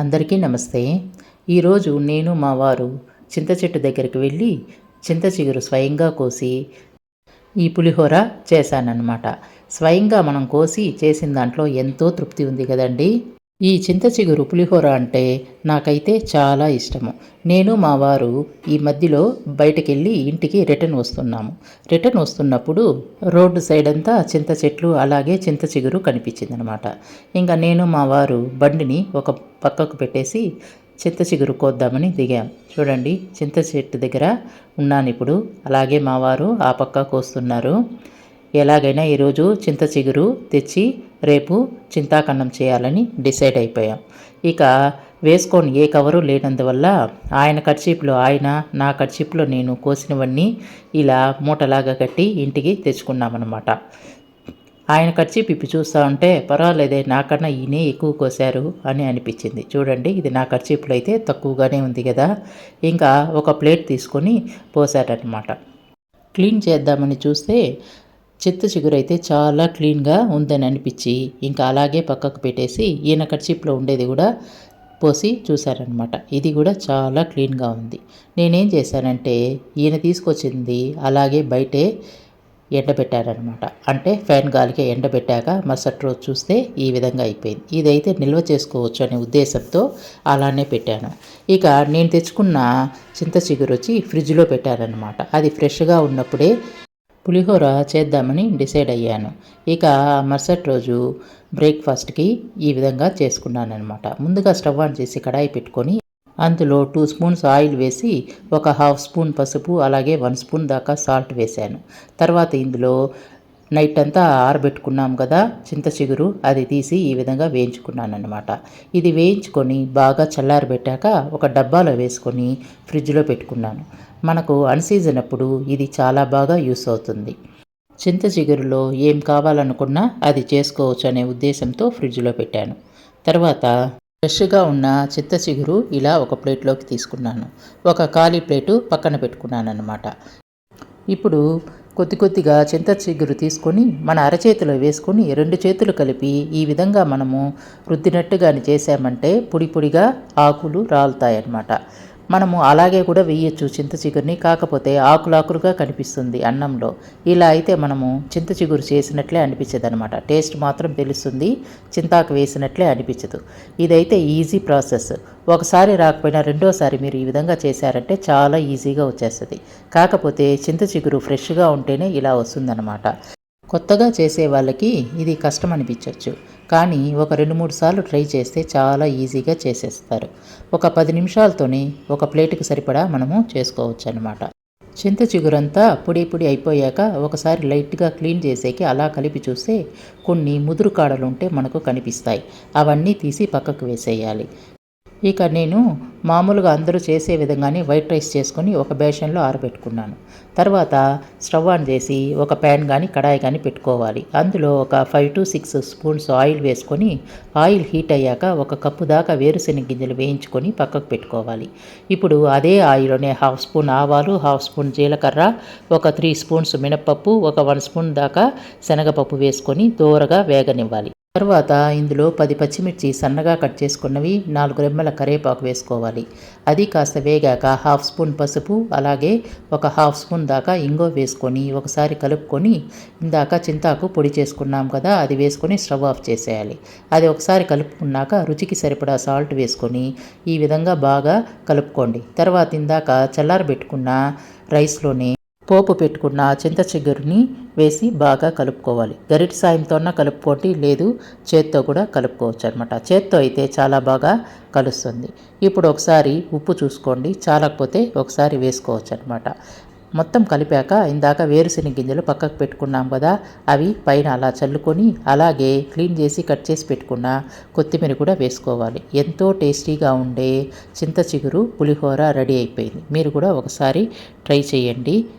అందరికీ నమస్తే. ఈరోజు నేను మా వారు చింత చెట్టు దగ్గరికి వెళ్ళి చింత చిగురు స్వయంగా కోసి ఈ పులిహోర చేశానన్నమాట. స్వయంగా మనం కోసి చేసిన దాంట్లో ఎంతో తృప్తి ఉంది కదండీ? ఈ చింత చిగురు పులిహోర అంటే నాకైతే చాలా ఇష్టము. నేను మా వారు ఈ మధ్యలో బయటకు వెళ్ళి ఇంటికి రిటర్న్ వస్తున్నాము. రిటర్న్ వస్తున్నప్పుడు రోడ్డు సైడ్ అంతా చింత చెట్లు అలాగే చింత చిగురు కనిపించింది అనమాట ఇంకా నేను మా వారు బండిని ఒక పక్కకు పెట్టేసి చింత చిగురు కోద్దామని దిగాం. చూడండి చింత చెట్టు దగ్గర ఉన్నాను ఇప్పుడు. అలాగే మా వారు ఆ పక్క కోస్తున్నారు. ఎలాగైనా ఈరోజు చింత చిగురు తెచ్చి రేపు చింతాకన్నం చేయాలని డిసైడ్ అయిపోయాం. ఇక వేసుకొని ఏ కవరు లేనందువల్ల ఆయన కర్చీప్లో ఆయన నా కర్చీప్లో నేను కోసినవన్నీ ఇలా మూటలాగా కట్టి ఇంటికి తెచ్చుకున్నామన్నమాట. ఆయన కర్చీప్ ఇప్పి చూస్తూ ఉంటే పర్వాలేదే నాకన్నా ఈయనే ఎక్కువ కోసారు అని అనిపించింది. చూడండి ఇది నా కర్చీప్లో అయితే తక్కువగానే ఉంది కదా. ఇంకా ఒక ప్లేట్ తీసుకొని పోసారనమాట క్లీన్ చేద్దామని చూస్తే చెత్త చిగురైతే చాలా క్లీన్గా ఉందని అనిపించి ఇంకా అలాగే పక్కకు పెట్టేసి ఈయన కర్చీప్లో ఉండేది కూడా పోసి చూశారనమాట ఇది కూడా చాలా క్లీన్గా ఉంది. నేనేం చేశానంటే ఈయన తీసుకొచ్చింది అలాగే బయటే ఎండబెట్టారనమాట అంటే ఫ్యాన్ గాలికి ఎండబెట్టాక మరుసటి రోజు చూస్తే ఈ విధంగా అయిపోయింది. ఇదైతే నిల్వ చేసుకోవచ్చు అనే ఉద్దేశంతో అలానే పెట్టాను. ఇక నేను తెచ్చుకున్న చింత చిగురు వచ్చి ఫ్రిడ్జ్లో పెట్టారనమాట అది ఫ్రెష్గా ఉన్నప్పుడే పులిహోర చేద్దామని డిసైడ్ అయ్యాను. ఇక మరుసటి రోజు బ్రేక్ఫాస్ట్కి ఈ విధంగా చేసుకున్నాను అనమాట ముందుగా స్టవ్ ఆన్ చేసి కడాయి పెట్టుకొని అందులో టూ స్పూన్స్ ఆయిల్ వేసి ఒక హాఫ్ స్పూన్ పసుపు అలాగే వన్ స్పూన్ దాకా సాల్ట్ వేశాను తర్వాత ఇందులో నైట్ అంతా ఆరబెట్టుకున్నాం కదా చింత చిగురు అది తీసి ఈ విధంగా వేయించుకున్నాను అనమాట ఇది వేయించుకొని బాగా చల్లారబెట్టాక ఒక డబ్బాలో వేసుకొని ఫ్రిడ్జ్లో పెట్టుకున్నాను. మనకు అన్సీజన్ అప్పుడు ఇది చాలా బాగా యూస్ అవుతుంది. చింత చిగురులో ఏం కావాలనుకున్నా అది చేసుకోవచ్చు అనే ఉద్దేశంతో ఫ్రిడ్జ్లో పెట్టాను. తర్వాత ఫ్రెష్గా ఉన్న చింత చిగురు ఇలా ఒక ప్లేట్లోకి తీసుకున్నాను. ఒక ఖాళీ ప్లేటు పక్కన పెట్టుకున్నాను అనమాట ఇప్పుడు కొద్ది కొద్దిగా చింత చిగురు తీసుకొని మన అరచేతిలో వేసుకొని రెండు చేతులు కలిపి ఈ విధంగా మనము రుద్దినట్టుగాని చేసామంటే పొడి పొడిగా ఆకులు రాలుతాయన్నమాట. మనము అలాగే కూడా వేయచ్చు చింత చిగురిని. కాకపోతే ఆకులాకులుగా కనిపిస్తుంది అన్నంలో. ఇలా అయితే మనము చింత చిగురు చేసినట్లే అనిపించదు అనమాట టేస్ట్ మాత్రం తెలుస్తుంది చింతాకు వేసినట్లే అనిపించదు. ఇదైతే ఈజీ ప్రాసెస్. ఒకసారి రాకపోయినా రెండోసారి మీరు ఈ విధంగా చేశారంటే చాలా ఈజీగా వచ్చేస్తుంది. కాకపోతే చింత చిగురు ఫ్రెష్గా ఉంటేనే ఇలా వస్తుందన్నమాట. కొత్తగా చేసే వాళ్ళకి ఇది కష్టం అనిపించవచ్చు కానీ ఒక రెండు మూడు సార్లు ట్రై చేస్తే చాలా ఈజీగా చేసేస్తారు. ఒక పది నిమిషాలతోనే ఒక ప్లేటుకి సరిపడా మనము చేసుకోవచ్చు అనమాట చింత చిగురంతా పొడి పొడి అయిపోయాక ఒకసారి లైట్గా క్లీన్ చేసేకి అలా కలిపి చూస్తే కొన్ని ముదురు కాడలు ఉంటే మనకు కనిపిస్తాయి. అవన్నీ తీసి పక్కకు వేసేయాలి. ఇక నేను మామూలుగా అందరూ చేసే విధంగానే వైట్ రైస్ చేసుకొని ఒక బేషన్లో ఆరబెట్టుకున్నాను. తర్వాత స్టవ్ ఆన్ చేసి ఒక ప్యాన్ కానీ కడాయి కానీ పెట్టుకోవాలి. అందులో ఒక five to six spoons oil వేసుకొని ఆయిల్ హీట్ అయ్యాక ఒక కప్పు దాకా వేరుశెనగ గింజలు వేయించుకొని పక్కకు పెట్టుకోవాలి. ఇప్పుడు అదే ఆయిల్లోనే హాఫ్ స్పూన్ ఆవాలు హాఫ్ స్పూన్ జీలకర్ర ఒక త్రీ స్పూన్స్ మినప్పప్పు ఒక వన్ స్పూన్ దాకా శనగపప్పు వేసుకొని దూరగా వేగనివ్వాలి. తర్వాత ఇందులో పది పచ్చిమిర్చి సన్నగా కట్ చేసుకున్నవి నాలుగు రెమ్మల కరేపాకు వేసుకోవాలి. అది కాస్త వేగాక హాఫ్ స్పూన్ పసుపు అలాగే ఒక హాఫ్ స్పూన్ దాకా ఇంగో వేసుకొని ఒకసారి కలుపుకొని ఇందాక చింతాకు పొడి చేసుకున్నాం కదా అది వేసుకొని స్టవ్ ఆఫ్ చేసేయాలి. అది ఒకసారి కలుపుకున్నాక రుచికి సరిపడా సాల్ట్ వేసుకొని ఈ విధంగా బాగా కలుపుకోండి. తర్వాత ఇందాక చల్లారబెట్టుకున్న రైస్లోనే పోపు పెట్టుకున్న చింత చిగురుని వేసి బాగా కలుపుకోవాలి. గరిటి సాయంతోన కలుపుకోండి లేదు చేత్తో కూడా కలుపుకోవచ్చు అనమాట చేత్తో అయితే చాలా బాగా కలుస్తుంది. ఇప్పుడు ఒకసారి ఉప్పు చూసుకోండి చాలకపోతే ఒకసారి వేసుకోవచ్చు అనమాట మొత్తం కలిపాక ఇందాక వేరుశెనగ గింజలు పక్కకు పెట్టుకున్నాం కదా అవి పైన అలా చల్లుకొని అలాగే క్లీన్ చేసి కట్ చేసి పెట్టుకున్న కొత్తిమీర కూడా వేసుకోవాలి. ఎంతో టేస్టీగా ఉండే చింత చిగురు పులిహోర రెడీ అయిపోయింది. మీరు కూడా ఒకసారి ట్రై చేయండి.